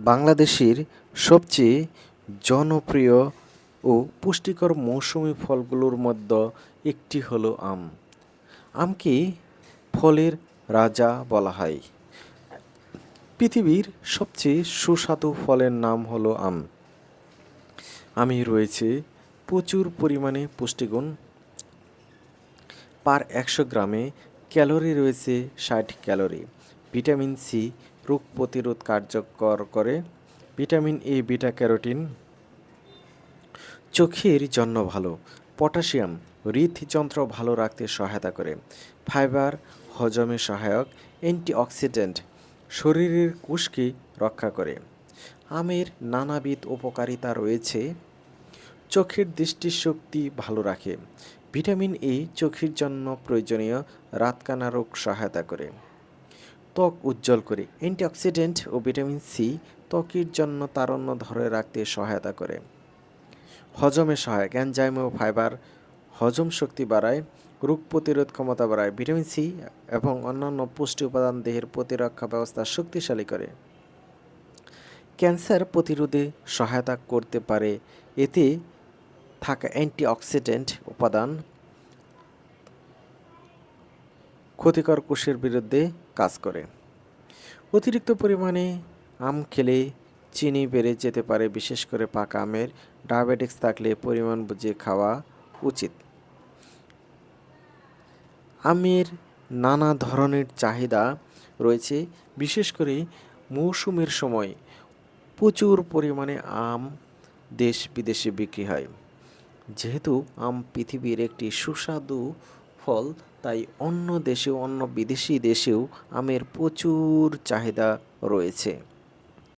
বাংলাদেশের সবচেয়ে জনপ্রিয় ও পুষ্টিকর মৌসুমি ফলগুলোর মধ্যে একটি হলো আম। আমকে ফলের রাজা বলা হয়। পৃথিবীর সবচেয়ে সুস্বাদু ফলের নাম হলো আম। আমে রয়েছে প্রচুর পরিমাণে পুষ্টিগুণ। পার একশো গ্রামে ক্যালোরি রয়েছে ষাট ক্যালোরি। ভিটামিন সি রোগ প্রতিরোধ কার্যকর করে ভিটামিন এ, বিটা ক্যারোটিন। চোখের জন্য ভালো। পটাশিয়াম, হৃদযন্ত্র ভালো রাখতে সহায়তা করে। ফাইবার, হজমে সহায়ক। অ্যান্টিঅক্সিডেন্ট, শরীরের কোষকে রক্ষা করে। আমের নানাবিধ উপকারিতা রয়েছে। চোখের দৃষ্টিশক্তি ভালো রাখে। ভিটামিন এ চোখের জন্য প্রয়োজনীয় রাতকানা রোগ সহায়তা করে। ত্বক উজ্জ্বল করে। অ্যান্টিঅক্সিডেন্ট ও ভিটামিন সি ত্বকের জন্য তারণ্য ধরে রাখতে সহায়তা করে। হজমে সহায়ক। এনজাইম ও ফাইবার হজম শক্তি বাড়ায়, রোগ প্রতিরোধ ক্ষমতা বাড়ায়, ভিটামিন সি এবং অন্যান্য পুষ্টি উপাদান দেহের প্রতিরক্ষা ব্যবস্থা শক্তিশালী করে। ক্যান্সার প্রতিরোধে সহায়তা করতে পারে। এতে থাকা অ্যান্টিঅক্সিডেন্ট উপাদান ক্ষতিকর কোষের বিরুদ্ধে কাজ করে। অতিরিক্ত পরিমাণে আম খেলে চিনি বেড়ে যেতে পারে, বিশেষ করে পাকা আমের। ডায়াবেটিক্স থাকলে পরিমাণ বুঝে খাওয়া উচিত। আমের নানা ধরনের চাহিদা রয়েছে, বিশেষ করে মৌসুমের সময় প্রচুর পরিমাণে আম দেশ বিদেশে বিক্রি হয়। যেহেতু আম পৃথিবীর একটি সুস্বাদু ফল তাই অন্য দেশেও অন্য বিদেশি দেশেও আমের প্রচুর চাহিদা রয়েছে।